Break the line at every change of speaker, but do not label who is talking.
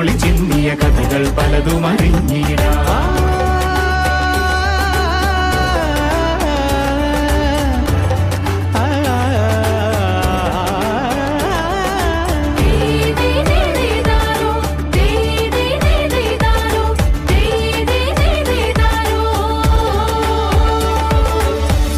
ഒളിച്ചിന്നിയ കഥകൾ പലതുമറിയ